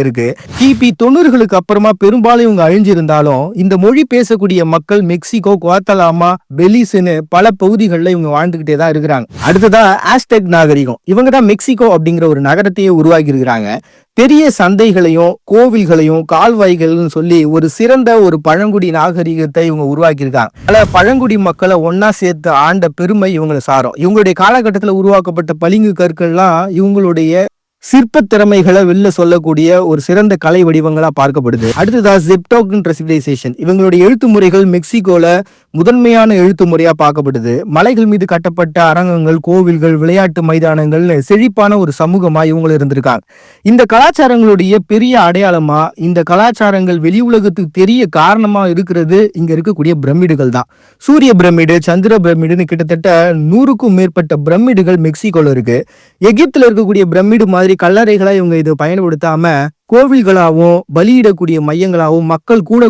இருக்கு கிபி தொண்ணூறுகளுக்கு அப்புறமா பெரும்பாலும் இவங்க அழிஞ்சிருந்தாலும் இந்த மொழி பேசக்கூடிய மக்கள் மெக்சிகோ குவாத்தலாமா பெலிஸ்னு பல பகுதிகளில் இவங்க வாழ்ந்துகிட்டே தான் இருக்கிறாங்க. அடுத்ததா ஆஸ்டெக் நாகரிகம். இவங்க தான் மெக்சிகோ அப்படிங்கிற ஒரு நகரத்தையே உருவாக்கி இருக்கிறாங்க பெரிய சந்தைகளையும் கோவில்களையும் கால்வாய்கள்னு சொல்லி ஒரு சிறந்த ஒரு பழங்குடி நாகரிகத்தை இவங்க உருவாக்கியிருக்காங்க. பல பழங்குடி மக்களை ஒன்னா சேர்த்து ஆண்ட பெருமை இவங்களை சாரும். இவங்களுடைய காலகட்டத்தில் உருவாக்கப்பட்ட பளிங்கு கற்கள்லாம் இவங்களுடைய சிற்ப திறமைகளை வெளில சொல்லக்கூடிய ஒரு சிறந்த கலை வடிவங்களா பார்க்கப்படுது. அடுத்ததா ஜெப்டோக்ன்ற சிவிலைசேஷன் இவங்களுடைய எழுத்து முறைகள் மெக்சிகோல முதன்மையான எழுத்து முறையா பார்க்கப்படுது. மலைகள் மீது கட்டப்பட்ட அரங்கங்கள் கோவில்கள் விளையாட்டு மைதானங்கள்னு செழிப்பான ஒரு சமூகமா இவங்க இருந்திருக்காங்க. இந்த கலாச்சாரங்களுடைய பெரிய அடையாளமா இந்த கலாச்சாரங்கள் வெளி உலகத்துக்கு தெரிய காரணமா இருக்கிறது இங்க இருக்கக்கூடிய பிரமிடுகள் தான். சூரிய பிரமிடு சந்திர பிரமிடுன்னு கிட்டத்தட்ட நூறுக்கும் மேற்பட்ட பிரமிடுகள் மெக்சிகோல இருக்கு. எகிப்துல இருக்கக்கூடிய பிரமிடு மாதிரி கல்லறைகளா இவங்க இதை பயன்படுத்தாம கோவில்களாகவும் பலியிடக்கூடிய மையங்களாகவும் மக்கள் கூட